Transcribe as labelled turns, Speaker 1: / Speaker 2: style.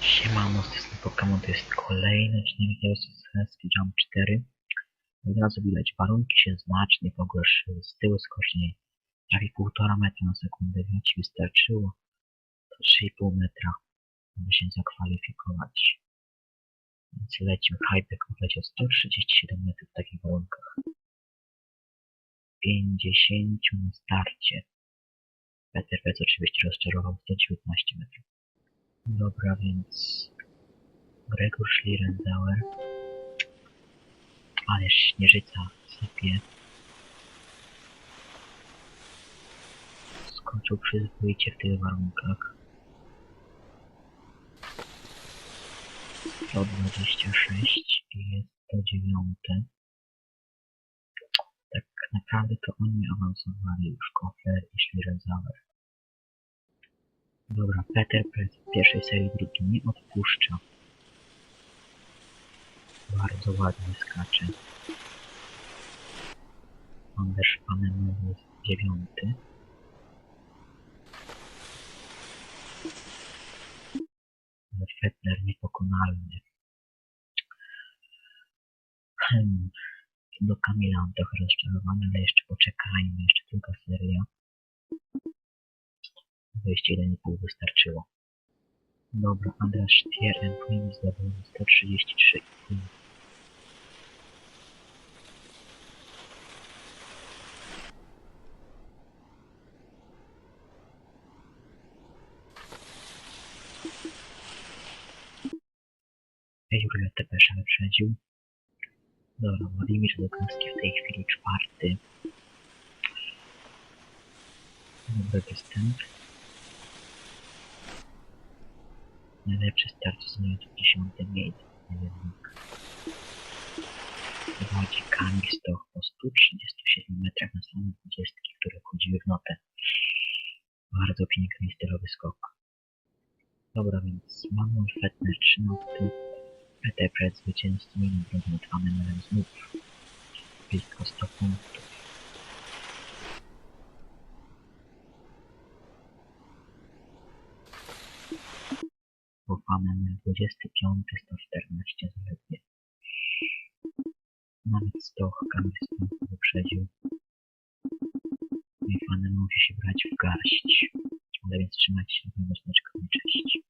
Speaker 1: Siemano, z tym Pokémon to jest kolejny odcinek Selski Jump 4. Od razu widać, warunki się znacznie pogorszyły. Z tyłu skocznie prawie 1,5 metra na sekundę, więc wystarczyło. To 3,5 metra, aby się zakwalifikować. Więc lecimy. Hypek odleciał 137 metrów w takich warunkach. 50 na starcie. Peter Pec oczywiście rozczarował 119 metrów. Dobra, więc Gregor Schlierenzauer. Ależ śnieżyca sypie. Skoczył przyzwoicie w tych warunkach. 126 i jest to dziewiąte. Tak naprawdę to oni awansowali już Kofler i Schlierenzauer. Dobra, Peter Press w pierwszej serii drugi nie odpuszcza. Bardzo ładnie skacze. Anders Panem jest dziewiąty. Fettler niepokonalny. Hmm. Do Kamila on trochę rozczarowany, ale jeszcze poczekajmy, jeszcze druga seria. 21,5 wystarczyło. Dobra, Andras Stierren powinien zdobył 133,5. Jurle Tepesza wyprzedził. Dobra, Władimir Lukanski w tej chwili czwarty. Dobry występ. Najlepszy start sezonu to dziesiąte miejsce. Jednak prowadzi Kamil Stoch po 137 metrach na same 20, które wchodziły w notę. Bardzo piękny i stylowy skok. Dobra, więc Manuel Fettner 3 noty. Peter przed zwycięstwem i drugim Twanem znów. Blisko 100 punktów. Łopamy na 25, 114 zaledwie. Nawet Stoch Stoch wyprzedził. I fanem musi się brać w garść. Ale więc trzymać się na znaczkami cześć.